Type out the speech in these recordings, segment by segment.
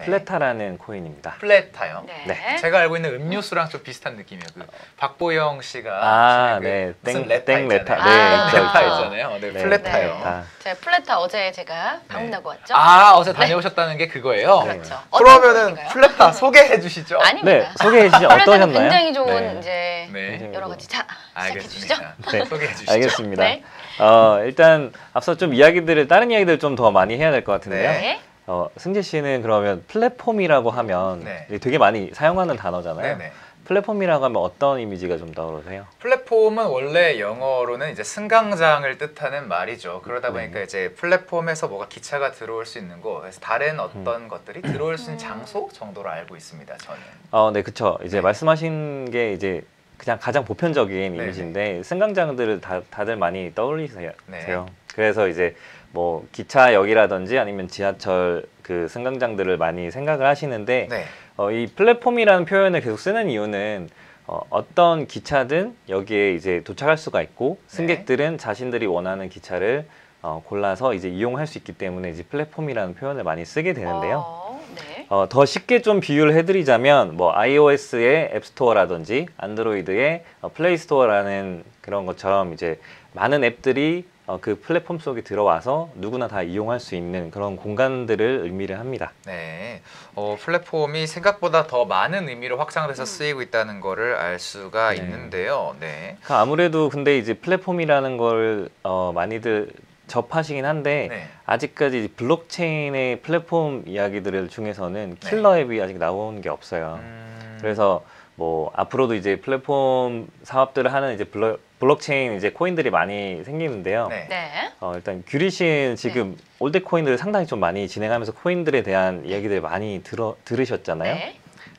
네. 플레타라는 코인입니다. 플레타요. 네. 네. 제가 알고 있는 음료수랑 좀 비슷한 느낌이에요. 그 박보영 씨가 아, 그 네. 무슨 땡- 레타 땡 레타. 네, 땡 있죠, 레타. 있잖아요. 네, 네, 플레타요. 플레타. 제 플레타 어제 제가 방문 네. 나고 왔죠. 아 어제 다녀오셨다는 게 그거예요. 네. 그렇죠. 그러면은? 플레타 소개해 주시죠. 네, 아닙니다. 소개해 주시죠. 플레타는 어떠셨나요? 굉장히 좋은 네. 이제 네, 여러 가지 자 시작해 주시죠. 네. 소개해 주시죠. 알겠습니다. 네. 어, 일단 앞서 좀 이야기들을 다른 이야기들 좀 더 많이 해야 될 것 같은데요. 네. 네. 어, 승재 씨는 그러면 플랫폼이라고 하면 네. 되게 많이 사용하는 단어잖아요. 네네. 플랫폼이라고 하면 어떤 이미지가 좀 떠오르세요? 플랫폼은 원래 영어로는 이제 승강장을 뜻하는 말이죠. 그러다 보니까 네. 이제 플랫폼에서 뭐가 기차가 들어올 수 있는 곳, 그래서 다른 음. 어떤 것들이 들어올 수 있는 장소 정도로 알고 있습니다. 저는. 어, 네, 그쵸. 이제 네. 말씀하신 게 이제 그냥 가장 보편적인 네, 이미지인데 승강장들을 다, 다들 많이 떠올리세요. 네. 그래서 이제 뭐 기차역이라든지 아니면 지하철 그 승강장들을 많이 생각을 하시는데 네. 어, 이 플랫폼이라는 표현을 계속 쓰는 이유는 어, 어떤 기차든 여기에 이제 도착할 수가 있고 네. 승객들은 자신들이 원하는 기차를 어, 골라서 이제 이용할 수 있기 때문에 이제 플랫폼이라는 표현을 많이 쓰게 되는데요. 어, 네. 어, 더 쉽게 좀 비유를 해드리자면 뭐 iOS의 앱스토어라든지 안드로이드의 어, 플레이스토어라는 그런 것처럼 이제 많은 앱들이 어, 그 플랫폼 속에 들어와서 누구나 다 이용할 수 있는 그런 공간들을 의미를 합니다. 네. 어, 플랫폼이 생각보다 더 많은 의미로 확장돼서 쓰이고 있다는 거를 알 수가 네. 있는데요. 네. 그 아무래도 근데 이제 플랫폼이라는 걸 어, 많이들 접하시긴 한데 네. 아직까지 블록체인의 플랫폼 이야기들 중에서는 네. 킬러 앱이 아직 나온 게 없어요. 음, 그래서 뭐 앞으로도 이제 플랫폼 사업들을 하는 이제 블러, 블록체인 이제 코인들이 많이 생기는데요. 네. 네. 어, 일단 규리 씨는 지금 올드 코인들을 상당히 좀 많이 진행하면서 코인들에 대한 이야기들 많이 들어 들으셨잖아요. 네.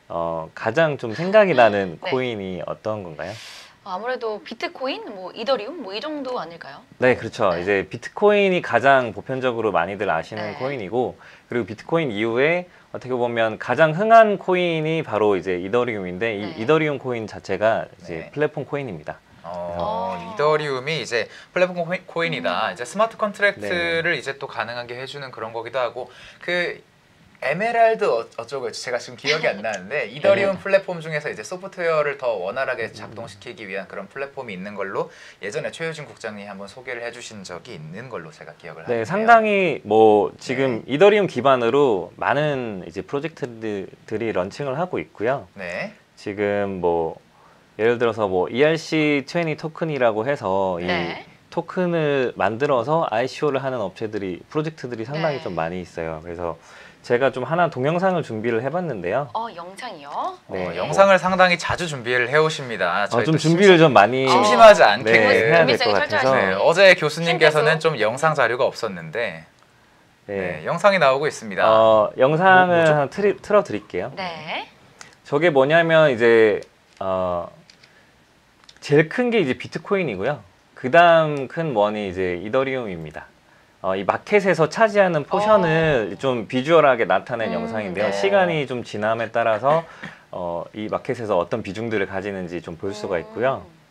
어, 가장 좀 생각이 나는 네. 코인이 어떤 건가요? 아무래도 비트코인, 뭐 이더리움, 뭐 이 정도 아닐까요? 네, 그렇죠. 네. 이제 비트코인이 가장 보편적으로 많이들 아시는 네. 코인이고, 그리고 비트코인 이후에 어떻게 보면 가장 흔한 코인이 바로 이제 이더리움인데, 이 네. 이더리움 코인 자체가 이제 네. 플랫폼 코인입니다. 어, 어. 이더리움이 이제 플랫폼 코인- 코인이다. 음. 이제 스마트 컨트랙트를 이제 또 가능하게 해주는 그런 거기도 하고 그 에메랄드 어- 어쩌고 제가 지금 기억이 안 나는데 이더리움 플랫폼 중에서 이제 소프트웨어를 더 원활하게 작동시키기 위한 그런 플랫폼이 있는 걸로 예전에 최효진 국장님이 한번 소개를 해주신 적이 있는 걸로 제가 기억을 하는데요. 네, 상당히 뭐 지금 네. 이더리움 기반으로 많은 이제 프로젝트들이 런칭을 하고 있고요. 네. 지금 뭐 예를 들어서 뭐 ERC20 토큰이라고 해서 이 네. 토큰을 만들어서 ICO를 하는 업체들이 프로젝트들이 상당히 네. 좀 많이 있어요. 그래서 제가 좀 하나 동영상을 준비를 해봤는데요. 어, 영상이요. 어, 네. 영상을 상당히 자주 준비를 해오십니다. 어, 좀또 준비를 좀 많이 심심- 심심하지 않게 네, 그 해야 될 것 같아서. 네, 어제 교수님께서는. 좀 영상 자료가 없었는데 네. 네, 영상이 나오고 있습니다. 어, 영상을 뭐- 뭐죠? 하나 틀이, 틀어드릴게요. 네. 저게 뭐냐면 이제 어, 제일 큰 게 이제 비트코인이고요. 그 다음 큰 원이 이제 이더리움입니다. 어, 이 마켓에서 차지하는 포션을 좀 비주얼하게 나타낸 음, 영상인데요. 네. 시간이 좀 지남에 따라서 어, 이 마켓에서 어떤 비중들을 가지는지 좀 볼 수가 있고요. 음.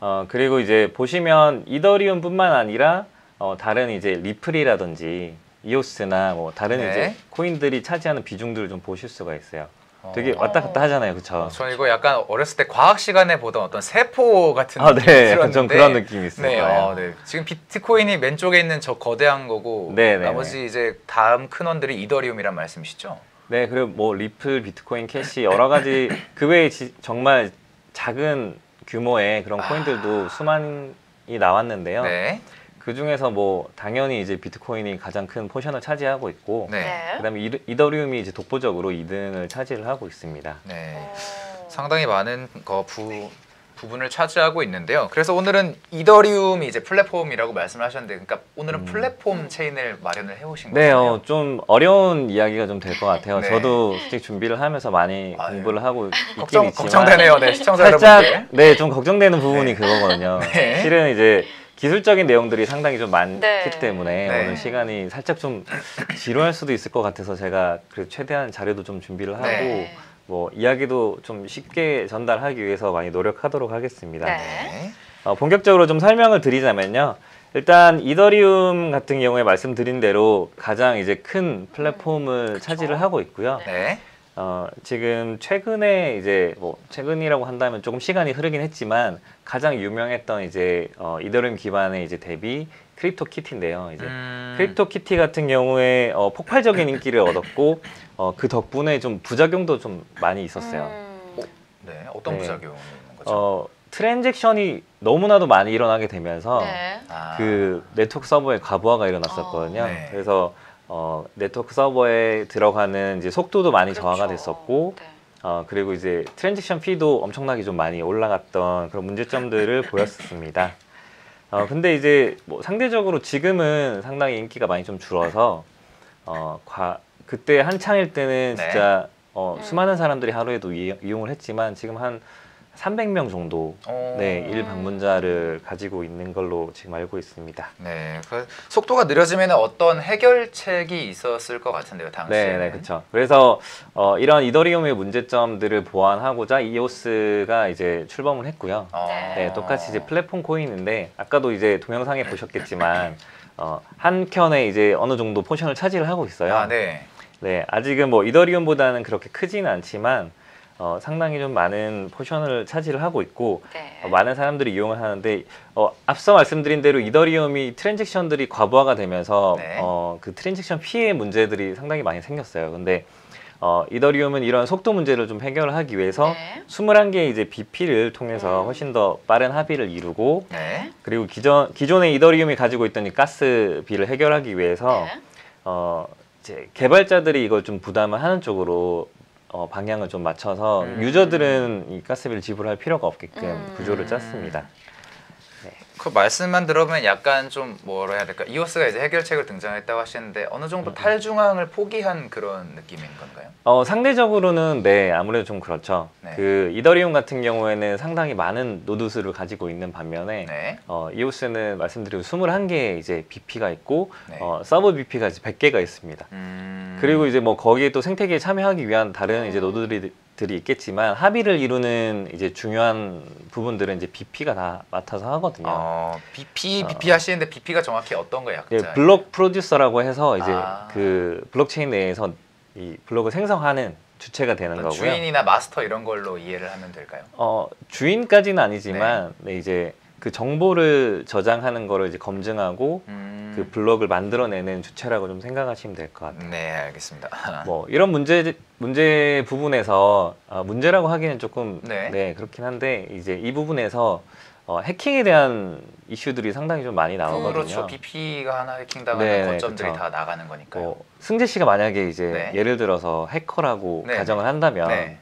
어, 그리고 이제 보시면 이더리움뿐만 아니라 어, 다른 이제 리플이라든지 이오스나 뭐 다른 네. 이제 코인들이 차지하는 비중들을 좀 보실 수가 있어요. 되게 어. 왔다 갔다 하잖아요, 그렇죠? 어, 저 이거 약간 어렸을 때 과학 시간에 보던 어떤 세포 같은 아, 느낌이 네, 좀 들었는데 그런 느낌이 있어요. 네, 어, 네. 지금 비트코인이 맨쪽에 있는 저 거대한 거고 네, 네, 나머지 이제 다음 큰 원들이 이더리움이란 말씀이시죠? 네, 그리고 뭐 리플, 비트코인, 캐시 여러 가지 그 외에 지- 정말 작은 규모의 그런 코인들도 수만이 나왔는데요. 아. 네. 그 중에서 뭐 당연히 이제 비트코인이 가장 큰 포션을 차지하고 있고, 네. 네. 그다음에 이- 이더리움이 이제 독보적으로 2등을 차지를 하고 있습니다. 네. 어. 상당히 많은 거 부, 부분을 차지하고 있는데요. 그래서 오늘은 이더리움이 이제 플랫폼이라고 말씀을 하셨는데, 그러니까 오늘은 음. 플랫폼 체인을 마련을 해오신 네, 거예요. 어, 좀 어려운 이야기가 좀 될 것 같아요. 네. 저도 솔직히 준비를 하면서 많이 아유. 공부를 하고 있긴 걱정 있지만 걱정되네요, 네 시청자 살짝 여러분들. 네 좀 걱정되는 부분이 그거거든요. 네. 실은 이제 기술적인 내용들이 상당히 좀 많기 네. 때문에 네. 오늘 시간이 살짝 좀 지루할 수도 있을 것 같아서 제가 그 최대한 자료도 좀 준비를 하고 네. 뭐 이야기도 좀 쉽게 전달하기 위해서 많이 노력하도록 하겠습니다. 네. 네. 어, 본격적으로 좀 설명을 드리자면요. 일단 이더리움 같은 경우에 말씀드린 대로 가장 이제 큰 플랫폼을 차지를 하고 있고요. 네. 어, 지금 최근에 이제 뭐 최근이라고 한다면 조금 시간이 흐르긴 했지만 가장 유명했던 이제 어, 이더리움 기반의 이제 대비 크립토 키티인데요. 이제 음, 크립토 키티 같은 경우에 어, 폭발적인 인기를 얻었고 어, 그 덕분에 좀 부작용도 좀 많이 있었어요. 음. 네. 어떤 네. 부작용이 있는 거죠? 어, 트랜잭션이 너무나도 많이 일어나게 되면서 네. 아, 그 네트워크 서버의 과부하가 일어났었거든요. 어. 네. 그래서 어, 네트워크 서버에 들어가는 이제 속도도 많이 저하가 그렇죠. 됐었고 네. 어, 그리고 이제 트랜잭션 피도 엄청나게 좀 많이 올라갔던 그런 문제점들을 보였습니다. 어, 근데 이제 뭐 상대적으로 지금은 상당히 인기가 많이 좀 줄어서 어, 과, 그때 한창일 때는 네. 진짜 어, 음. 수많은 사람들이 하루에도 이, 이용을 했지만 지금 한 300명 정도 어, 네, 일 방문자를 가지고 있는 걸로 지금 알고 있습니다. 네. 그 속도가 느려지면 어떤 해결책이 있었을 것 같은데요, 당시에. 네, 네, 그렇죠. 그래서 어, 이런 이더리움의 문제점들을 보완하고자 이오스가 이제 출범을 했고요. 어, 네, 똑같이 이제 플랫폼 코인인데 아까도 이제 동영상에 보셨겠지만 어, 한 켠에 이제 어느 정도 포션을 차지를 하고 있어요. 아, 네. 네, 아직은 뭐 이더리움보다는 그렇게 크지는 않지만 어, 상당히 좀 많은 포션을 차지를 하고 있고 네. 어, 많은 사람들이 이용을 하는데 어, 앞서 말씀드린 대로 이더리움이 트랜잭션들이 과부하가 되면서 네. 어, 그 트랜잭션 피해 문제들이 상당히 많이 생겼어요. 근데 어, 이더리움은 이런 속도 문제를 좀 해결을 하기 위해서 네. 21개의 이제 BP를 통해서 음. 훨씬 더 빠른 합의를 이루고 네. 그리고 기존 기존의 이더리움이 가지고 있던 이 가스비를 해결하기 위해서 네. 어, 이제 개발자들이 이걸 좀 부담을 하는 쪽으로 어, 방향을 좀 맞춰서 음. 유저들은 이 가스비를 지불할 필요가 없게끔 음. 구조를 짰습니다. 그 말씀만 들어보면 약간 좀 뭐라 해야 될까? 이오스가 이제 해결책을 등장했다고 하시는데 어느 정도 탈중앙을 포기한 그런 느낌인 건가요? 어, 상대적으로는 네 아무래도 좀 그렇죠. 네. 그 이더리움 같은 경우에는 상당히 많은 노드 수를 가지고 있는 반면에 네. 어, 이오스는 말씀드린 21개의 이제 BP가 있고 네. 어, 서브 BP가 이제 100개가 있습니다. 음... 그리고 이제 뭐 거기에 또 생태계에 참여하기 위한 다른 이제 노드들이 들이 있겠지만 합의를 이루는 이제 중요한 부분들은 이제 BP가 다 맡아서 하거든요. 어, BP, 어. BP 하시는데 BP가 정확히 어떤 거예요? 예, 블록 프로듀서라고 해서 이제 아. 그 블록체인 내에서 이 블록을 생성하는 주체가 되는 거고요. 주인이나 마스터 이런 걸로 이해를 하면 될까요? 어, 주인까지는 아니지만 네, 이제 그 정보를 저장하는 거를 이제 검증하고 음... 그 블록을 만들어내는 주체라고 좀 생각하시면 될 것 같아요. 네, 알겠습니다. 뭐 이런 문제 문제 부분에서 아, 문제라고 하기는 조금 네. 네. 그렇긴 한데 이제 이 부분에서 어, 해킹에 대한 이슈들이 상당히 좀 많이 나오거든요. 그렇죠. BP가 하나 해킹 당하는 네, 네, 거점들이 그쵸. 다 나가는 거니까요. 뭐 승재 씨가 만약에 이제 네. 예를 들어서 해커라고 네, 가정을 한다면 네.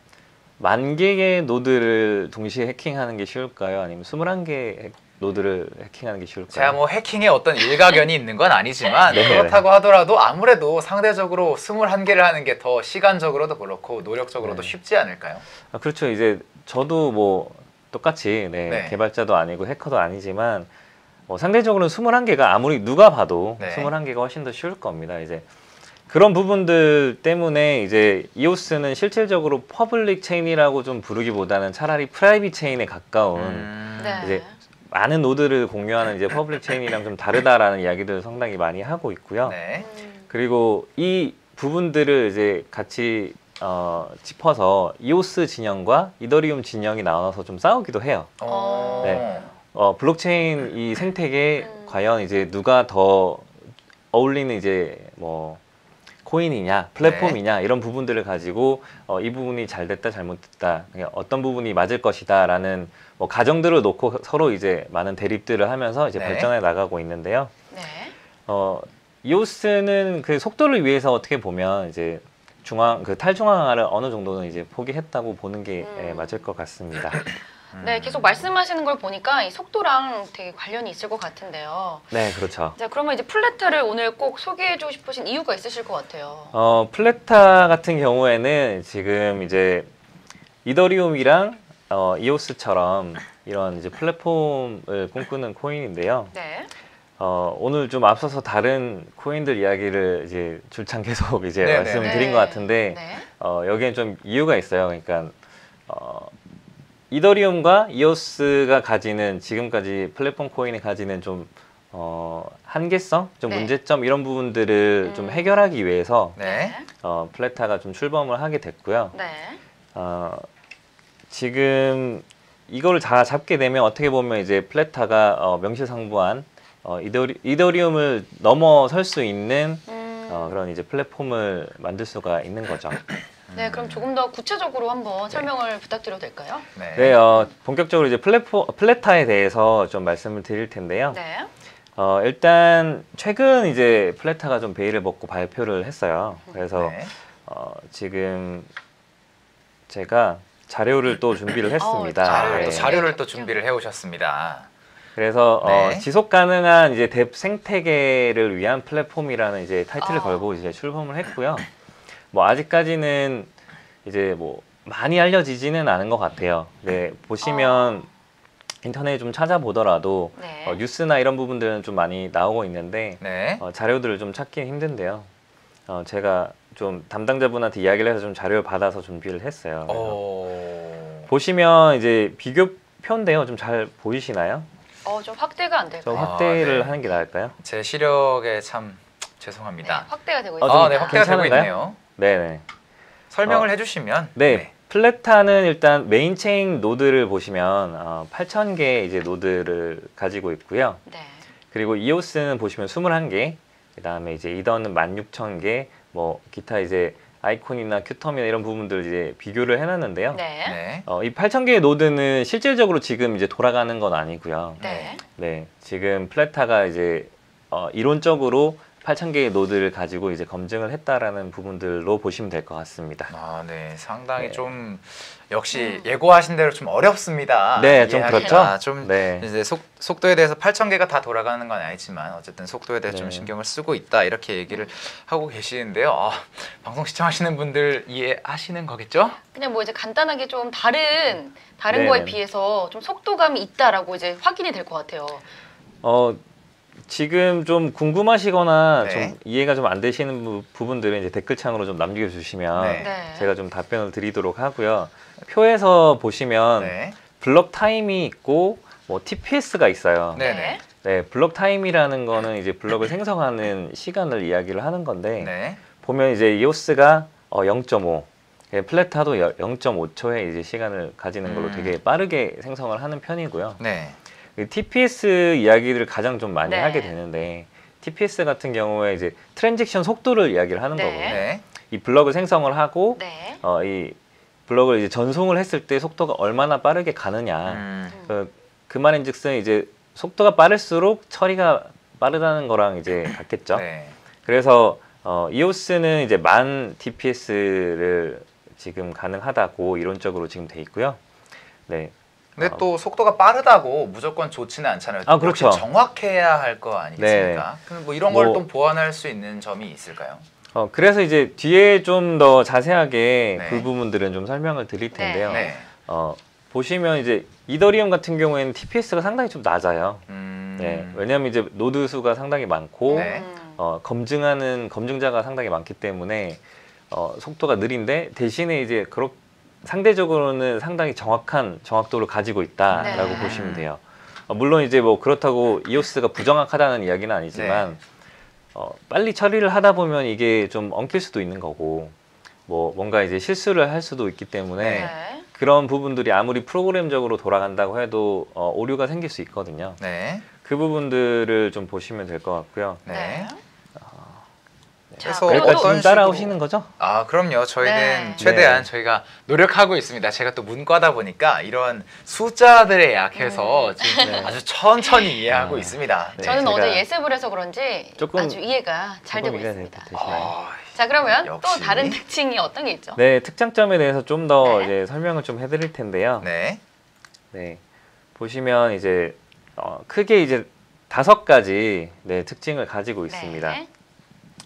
만 개의 노드를 동시에 해킹하는 게 쉬울까요? 아니면 21개의 노드를 해킹하는 게 쉬울까요? 제가 뭐 해킹에 어떤 일가견이 있는 건 아니지만 네. 그렇다고 하더라도 아무래도 상대적으로 21개를 하는 게 더 시간적으로도 그렇고 노력적으로도 네. 쉽지 않을까요? 아, 그렇죠. 이제 저도 뭐 똑같이 네, 네. 개발자도 아니고 해커도 아니지만 뭐 상대적으로는 21개가 아무리 누가 봐도 네. 21개가 훨씬 더 쉬울 겁니다. 이제 그런 부분들 때문에 이제 이오스는 실질적으로 퍼블릭 체인이라고 좀 부르기보다는 차라리 프라이빗 체인에 가까운 음... 네. 이제 많은 노드를 공유하는 이제 퍼블릭 체인이랑 좀 다르다라는 이야기들을 상당히 많이 하고 있고요. 네. 음. 그리고 이 부분들을 이제 같이 어, 짚어서 이오스 진영과 이더리움 진영이 나눠서 좀 싸우기도 해요. 어... 네. 어, 블록체인 이 생태계에 음. 과연 이제 누가 더 어울리는 이제 뭐 코인이냐 플랫폼이냐 이런 부분들을 가지고 어, 이 부분이 잘 됐다 잘못됐다 어떤 부분이 맞을 것이다라는 뭐 가정들을 놓고 서로 이제 많은 대립들을 하면서 이제 네. 발전해 나가고 있는데요. 네. 어, 이오스는 그 속도를 위해서 어떻게 보면 이제 중앙 그 탈중앙화를 어느 정도는 이제 포기했다고 보는 게 음. 예, 맞을 것 같습니다. 음. 네, 계속 말씀하시는 걸 보니까 이 속도랑 되게 관련이 있을 것 같은데요. 네, 그렇죠. 자, 그러면 이제 플레트를 오늘 꼭 소개해주고 싶으신 이유가 있으실 것 같아요. 어, 플레타 같은 경우에는 지금 이제 이더리움이랑 어, 이오스처럼 이런 이제 플랫폼을 꿈꾸는 코인인데요. 네. 어, 오늘 좀 앞서서 다른 코인들 이야기를 이제 줄창 계속 이제 네네. 말씀을 네. 드린 것 같은데 네. 어, 여기엔 좀 이유가 있어요. 그러니까 어, 이더리움과 이오스가 가지는 지금까지 플랫폼 코인이 가지는 좀 어, 한계성, 좀 네. 문제점 이런 부분들을 좀 음. 해결하기 위해서 네. 어, 플레타가 좀 출범을 하게 됐고요. 네. 어, 지금 이걸 다 잡게 되면 어떻게 보면 이제 플레타가 어, 명실상부한 어, 이더리, 이더리움을 넘어설 수 있는 음, 어, 그런 이제 플랫폼을 만들 수가 있는 거죠. 네, 그럼 조금 더 구체적으로 한번 설명을 부탁드려도 될까요? 네. 네, 어, 본격적으로 이제 플랫포, 플레타에 대해서 좀 말씀을 드릴 텐데요. 네. 어, 일단 최근 이제 플레타가 좀 베일을 벗고 발표를 했어요. 그래서 네. 어, 지금 제가 자료를 또 준비를 했습니다. 어, 자, 자료를 또 네. 자료를 또 준비를 해 오셨습니다. 그래서 어, 네. 지속 가능한 이제 뎁 생태계를 위한 플랫폼이라는 이제 타이틀을 어. 걸고 이제 출범을 했고요. 뭐 아직까지는 이제 뭐 많이 알려지지는 않은 것 같아요. 네, 보시면 인터넷에 좀 찾아보더라도 네. 어, 뉴스나 이런 부분들은 좀 많이 나오고 있는데 네. 어, 자료들을 좀 찾기 힘든데요. 어, 제가 좀 담당자분한테 이야기를 해서 좀 자료를 받아서 준비를 했어요. 오. 보시면 이제 비교표인데요. 좀 잘 보이시나요? 어, 좀 확대가 안좀 될까요? 아, 확대를 네. 하는 게 나을까요? 제 시력에 참 네, 죄송합니다. 확대가 되고 어, 있습니다. 아, 네, 확대가 되고? 있네요. 네네. 설명을 어. 해주시면. 네. 플레타는 일단 메인 체인 노드를 보시면 어, 8,000개 이제 노드를 가지고 있고요. 네. 그리고 이오스는 보시면 21개, 그 다음에 이제 이더는 16,000개, 뭐 기타 이제 아이콘이나 큐텀이나 이런 부분들 이제 비교를 해놨는데요. 네. 네. 어, 이 8,000개의 노드는 실질적으로 지금 이제 돌아가는 건 아니고요. 네. 네, 지금 플레타가 이제 어, 이론적으로 8,000개의 노드를 가지고 이제 검증을 했다라는 부분들로 보시면 될 것 같습니다. 아, 네. 상당히 네. 좀 역시 음. 예고하신 대로 좀 어렵습니다. 네, 좀 이해하기가. 그렇죠. 좀 네. 이제 속, 속도에 대해서 8,000개가 다 돌아가는 건 아니지만 어쨌든 속도에 대해서 좀 네. 신경을 쓰고 있다 이렇게 얘기를 하고 계시는데요. 아, 방송 시청하시는 분들 이해하시는 거겠죠? 그냥 뭐 이제 간단하게 좀 다른 다른 네네. 거에 비해서 좀 속도감이 있다라고 이제 확인이 될 것 같아요. 어, 지금 좀 궁금하시거나 네. 좀 이해가 좀 안 되시는 부, 부분들은 이제 댓글창으로 좀 남겨주시면 네. 네. 제가 좀 답변을 드리도록 하고요. 표에서 보시면 네. 블럭 타임이 있고 뭐 TPS가 있어요. 네. 네. 네, 블럭 타임이라는 거는 이제 블럭을 생성하는 시간을 이야기를 하는 건데 네. 보면 이제 이오스가 어, 0.5, 예, 플레타도 0.5초의 이제 시간을 가지는 걸로 음. 되게 빠르게 생성을 하는 편이고요. 네. 그 TPS 이야기를 가장 좀 많이 네. 하게 되는데 TPS 같은 경우에 이제 트랜잭션 속도를 이야기를 하는 네. 거거든요. 네. 이 블럭을 생성을 하고 네. 어, 이 블럭을 이제 전송을 했을 때 속도가 얼마나 빠르게 가느냐. 음. 그, 그 말인즉슨 이제 속도가 빠를수록 처리가 빠르다는 거랑 이제 같겠죠. 네. 그래서 어, 이오스는 이제 만 TPS를 지금 가능하다고 이론적으로 지금 돼 있고요. 네. 근데 어. 또 속도가 빠르다고 무조건 좋지는 않잖아요. 아, 그렇죠. 역시 정확해야 할 거 아니겠습니까? 그럼 뭐 이런 걸 뭐- 또 보완할 수 있는 점이 있을까요? 어, 그래서 이제 뒤에 좀 더 자세하게 네. 그 부분들은 좀 설명을 드릴 텐데요. 네. 어, 보시면 이제 이더리움 같은 경우에는 TPS가 상당히 좀 낮아요. 음. 네. 왜냐하면 이제 노드 수가 상당히 많고 네. 음. 어, 검증하는 검증자가 상당히 많기 때문에 어, 속도가 느린데 대신에 이제 그렇 상대적으로는 상당히 정확한 정확도를 가지고 있다라고 네. 보시면 돼요. 어, 물론 이제 뭐 그렇다고 이오스가 부정확하다는 이야기는 아니지만 네. 어, 빨리 처리를 하다 보면 이게 좀 엉킬 수도 있는 거고 뭐 뭔가 이제 실수를 할 수도 있기 때문에 네. 그런 부분들이 아무리 프로그램적으로 돌아간다고 해도 어, 오류가 생길 수 있거든요. 네. 그 부분들을 좀 보시면 될 것 같고요. 네. 자, 그래서 여기까지 지금 따라오시는 거죠? 아 그럼요. 저희는 네. 최대한 네. 저희가 노력하고 있습니다. 제가 또 문과다 보니까 이런 숫자들에 약해서 음. 지금 네. 아주 천천히 이해하고 아. 있습니다. 네, 저는 어제 예습을 해서 그런지 조금- 아주 이해가 잘 되고 있습니다. 아, 자 그러면 역시. 또 다른 특징이 어떤 게 있죠? 네, 특장점에 대해서 좀더 네. 이제 설명을 좀 해드릴 텐데요. 네. 네. 보시면 이제 어, 크게 이제 다섯 가지 네, 특징을 가지고 있습니다. 네.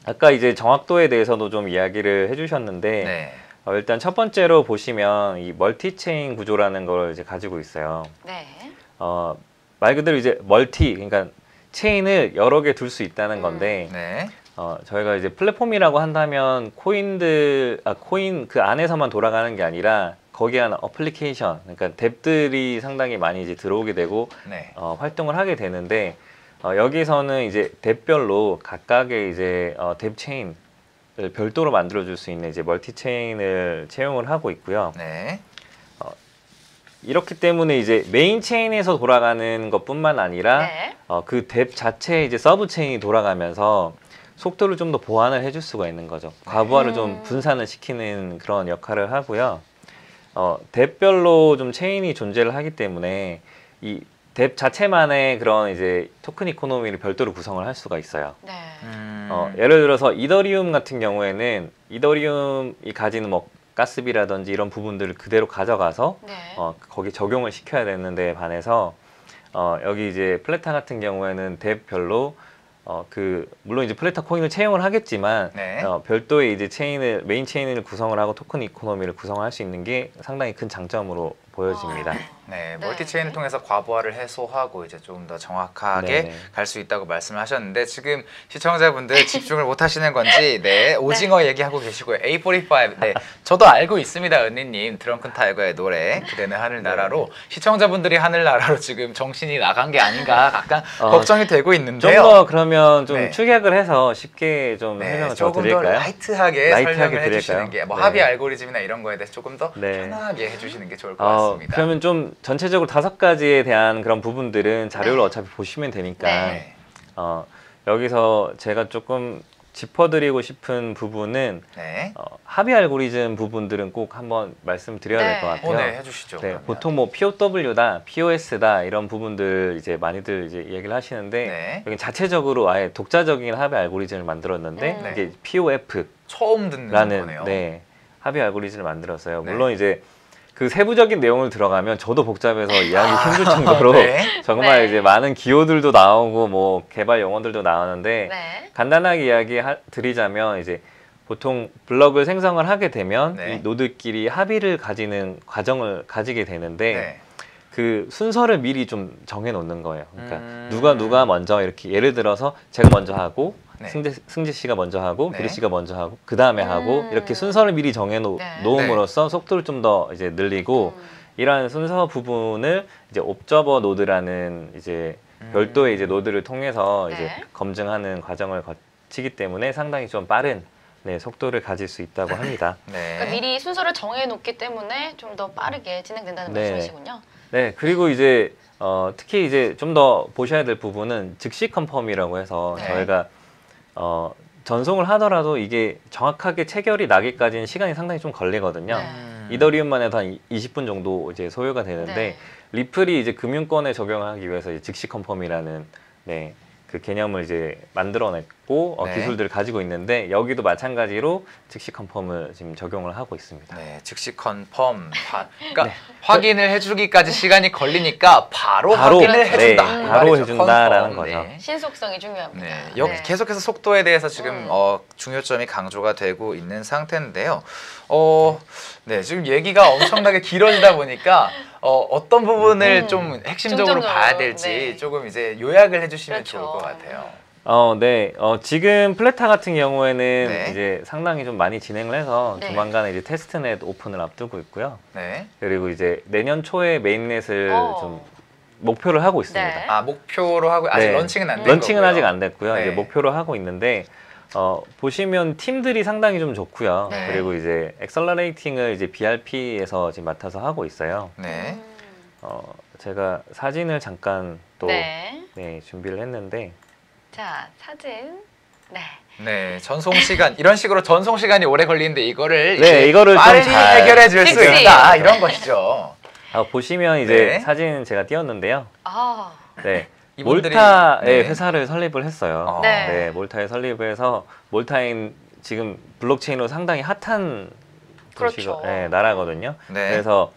아까 이제 정확도에 대해서도 좀 이야기를 해주셨는데 네. 어, 일단 첫 번째로 보시면 이 멀티 체인 구조라는 걸 이제 가지고 있어요. 네. 어, 말 그대로 이제 멀티, 그러니까 체인을 여러 개 둘 수 있다는 음. 건데 네. 어, 저희가 이제 플랫폼이라고 한다면 코인들, 아, 코인 그 안에서만 돌아가는 게 아니라 거기에 하는 어플리케이션, 그러니까 뎁들이 상당히 많이 이제 들어오게 되고 네. 어, 활동을 하게 되는데 어, 여기서는 이제 뎁별로 각각의 이제 어, 뎁 체인을 별도로 만들어 줄 수 있는 이제 멀티 체인을 채용을 하고 있고요. 네. 이렇기 때문에 이제 메인 체인에서 돌아가는 것뿐만 아니라 네. 어, 그뎁 자체에 이제 서브 체인이 돌아가면서 속도를 좀 더 보완을 해줄 수가 있는 거죠. 과부하를 좀 음. 분산을 시키는 그런 역할을 하고요. 어, 뎁별로 좀 체인이 존재를 하기 때문에 이 뎁 자체만의 그런 이제 토큰 이코노미를 별도로 구성을 할 수가 있어요. 네. 음. 어, 예를 들어서 이더리움 같은 경우에는 이더리움이 가지는 뭐 가스비라든지 이런 부분들을 그대로 가져가서 네. 어, 거기 적용을 시켜야 되는데 반해서 어, 여기 이제 플레타 같은 경우에는 뎁별로 어, 그 물론 이제 플레타 코인을 채용을 하겠지만 네. 어, 별도의 이제 체인을 메인 체인을 구성을 하고 토큰 이코노미를 구성할 수 있는 게 상당히 큰 장점으로 보여집니다. 네, 네. 멀티 체인을 통해서 과부하를 해소하고 이제 좀 더 정확하게 네네. 갈수 있다고 말씀을 하셨는데 지금 시청자분들 집중을 못 하시는 건지 네, 오징어 얘기하고 계시고요. A45. 네. 저도 알고 있습니다. 은니님 드렁큰 타이거의 노래 그대는 하늘나라로 네. 시청자분들이 하늘나라로 지금 정신이 나간 게 아닌가 약간 어, 걱정이 되고 좀 있는데요. 더 그러면 좀 네. 축약을 해서 쉽게 좀 네, 설명을 더 조금 더 드릴까요? 라이트하게, 라이트하게 설명을 드릴까요? 해주시는 게뭐 네. 합의 알고리즘이나 이런 거에 대해서 조금 더 네. 편하게 해주시는 게 좋을 것 어, 같습니다. 그러면 좀 전체적으로 다섯 가지에 대한 그런 부분들은 자료를 네. 어차피 보시면 되니까 네. 어, 여기서 제가 조금 짚어드리고 싶은 부분은 네. 어, 합의 알고리즘 부분들은 꼭 한번 말씀드려야 될것 네. 같아요. 어, 네, 해주시죠. 네. 보통 뭐 POW다, POS다 이런 부분들 이제 많이들 이제 얘기를 하시는데 네. 여기 자체적으로 아예 독자적인 합의 알고리즘을 만들었는데 음. 이게 POF라는 처음 듣는 거네요. 네, 합의 알고리즘을 만들었어요. 네. 물론 이제 그 세부적인 내용을 들어가면 저도 복잡해서 이해하기 아, 힘들 정도로 네. 정말 네. 이제 많은 기호들도 나오고 뭐 개발 용어들도 나오는데 네. 간단하게 이야기 하- 드리자면 이제 보통 블럭을 생성을 하게 되면 네. 이 노드끼리 합의를 가지는 과정을 가지게 되는데 네. 그 순서를 미리 좀 정해 놓는 거예요. 그러니까 음. 누가 누가 먼저 이렇게 예를 들어서 제가 먼저 하고 네. 승재 승재 씨가 먼저 하고 네. 규리 씨가 먼저 하고 그 다음에 하고 음. 이렇게 순서를 미리 정해 놓, 네. 속도를 좀 더 이제 늘리고 음. 이러한 순서 부분을 이제 옵저버 노드라는 이제 음. 별도의 이제 노드를 통해서 네. 이제 검증하는 과정을 거치기 때문에 상당히 좀 빠른 네, 속도를 가질 수 있다고 합니다. 네. 그러니까 미리 순서를 정해놓기 때문에 좀 더 빠르게 진행된다는 네. 말씀이시군요. 네, 그리고 이제 어, 특히 이제 좀 더 보셔야 될 부분은 즉시 컨펌이라고 해서 네. 저희가 어, 전송을 하더라도 이게 정확하게 체결이 나기까지는 시간이 상당히 좀 걸리거든요. 네. 음. 이더리움만 해도 한 20분 정도 이제 소요가 되는데 네. 리플이 이제 금융권에 적용하기 위해서 이제 즉시 컨펌이라는 네, 그 개념을 이제 만들어냈 고 어, 네. 기술들을 가지고 있는데 여기도 마찬가지로 즉시 컨펌을 지금 적용을 하고 있습니다. 네, 즉시 컨펌. 바, 그러니까 확인을 해주기까지 시간이 걸리니까 바로, 바로, 확인을 네, 해준다. 바로 이 말이죠. 해준다라는 컨펌. 거죠. 네. 신속성이 중요합니다. 네, 여기 네. 계속해서 속도에 대해서 지금 음. 어, 중요점이 강조가 되고 있는 상태인데요. 어, 네, 지금 얘기가 엄청나게 길어지다 보니까 어, 어떤 부분을 음. 좀 핵심적으로 중점적으로, 봐야 될지 네. 조금 이제 요약을 해주시면 그렇죠. 좋을 것 같아요. 어, 네. 어, 지금 플레타 같은 경우에는 네. 이제 상당히 좀 많이 진행을 해서 네. 조만간에 이제 테스트넷 오픈을 앞두고 있고요. 네. 그리고 이제 내년 초에 메인넷을 어. 좀 목표를 하고 있습니다. 네. 아 목표로 하고 아직 네. 런칭은 안된 런칭은 거고요. 아직 안 됐고요. 네. 이제 목표로 하고 있는데 어, 보시면 팀들이 상당히 좀 좋고요. 네. 그리고 이제 엑셀러레이팅을 이제 BRP에서 지금 맡아서 하고 있어요. 네. 음. 어, 제가 사진을 잠깐 또 네. 네, 준비를 했는데 자, 사진. 네. 네, 전송 시간 이런 식으로 전송 시간이 오래 걸리는데 이거를 네, 이거를 좀 빨리 잘- 해결해 줄 수. 있다 이런 것이죠. 아, 보시면 이제 네. 사진 제가 띄웠는데요. 아, 네. 이분들이- 몰타의 네. 회사를 설립을 했어요. 어. 네. 네, 몰타에 설립을 해서 몰타인 지금 블록체인으로 상당히 핫한 그렇죠. 도시가 네, 나라거든요. 네. 그래서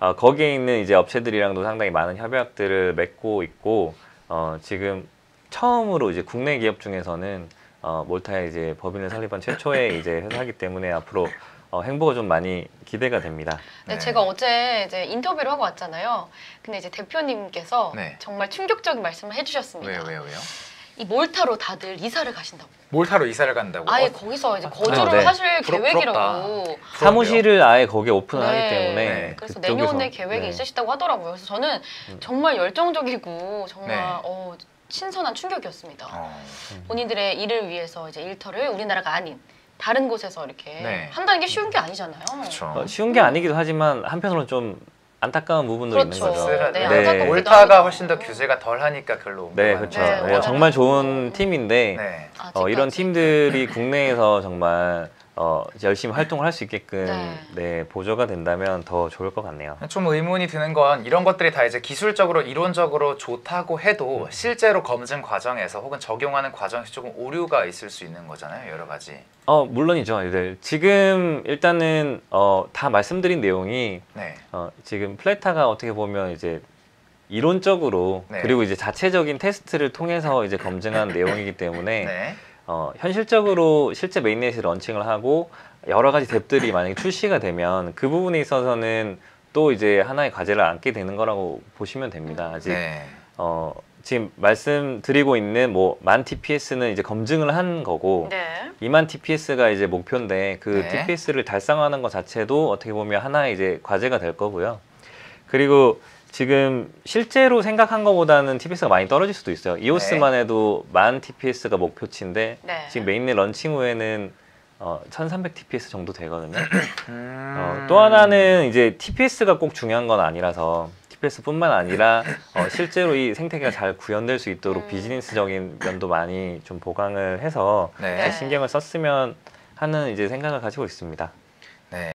어, 거기에 있는 이제 업체들이랑도 상당히 많은 협약들을 맺고 있고 어, 지금 처음으로 이제 국내 기업 중에서는 어, 몰타에 이제 법인을 설립한 최초의 이제 회사이기 때문에 앞으로 어, 행보가 좀 많이 기대가 됩니다. 네, 네. 제가 어제 이제 인터뷰를 하고 왔잖아요. 근데 이제 대표님께서 네. 정말 충격적인 말씀을 해주셨습니다. 왜요, 왜요, 왜요? 이 몰타로 다들 이사를 가신다고. 몰타로 이사를 간다고? 아예 어, 거기서 이제 아, 거주를 네. 하실 부럽- 계획이라고. 사무실을 아예 거기에 오픈을 하기 네. 때문에 네. 그래서 내년에 계획이 네. 있으시다고 하더라고요. 그래서 저는 음. 정말 열정적이고 정말 네. 어, 신선한 충격이었습니다. 어. 본인들의 일을 위해서 이제 일터를 우리나라가 아닌 다른 곳에서 이렇게 네. 한다는 게 쉬운 게 아니잖아요. 그렇죠. 어, 쉬운 게 아니기도 하지만 한편으로는 좀 안타까운 부분도 그렇죠. 있는 거죠. 쓸쓸하- 네, 네. 안타깝기도 올타가. 훨씬 더 규제가 덜하니까 별로 네, 그렇죠. 네. 네, 정말. 좋은 팀인데 네. 어, 이런 아직까지. 팀들이 국내에서 정말 어, 열심히 활동을 할 수 있게끔 네. 네. 보조가 된다면 더 좋을 것 같네요. 좀 의문이 드는 건 이런 것들이 다 이제 기술적으로 이론적으로 좋다고 해도 실제로 검증 과정에서 혹은 적용하는 과정에서 조금 오류가 있을 수 있는 거잖아요 여러 가지 어 물론이죠. 지금 일단은 어, 다 말씀드린 내용이 네 어, 지금 플레타가 어떻게 보면 이제 이론적으로 네. 그리고 이제 자체적인 테스트를 통해서 이제 검증한 내용이기 때문에 네. 어, 현실적으로 실제 메인넷을 런칭을 하고 여러 가지 탭들이 만약에 출시가 되면 그 부분에 있어서는 또 이제 하나의 과제를 안게 되는 거라고 보시면 됩니다. 아직 네. 어, 지금 말씀드리고 있는 뭐 만 TPS는 이제 검증을 한 거고 네. 2만 TPS가 이제 목표인데 그 네. TPS를 달성하는 것 자체도 어떻게 보면 하나의 이제 과제가 될 거고요. 그리고 지금 실제로 생각한 것보다는 TPS가 많이 떨어질 수도 있어요. 이오스만 해도 만 TPS가 목표치인데 네. 지금 메인넷 런칭 후에는 어, 1300 TPS 정도 되거든요. 음... 어, 또 하나는 이제 TPS가 꼭 중요한 건 아니라서 TPS뿐만 아니라 어, 실제로 이 생태계가 잘 구현될 수 있도록 음. 비즈니스적인 면도 많이 좀 보강을 해서 네. 네. 신경을 썼으면 하는 이제 생각을 가지고 있습니다.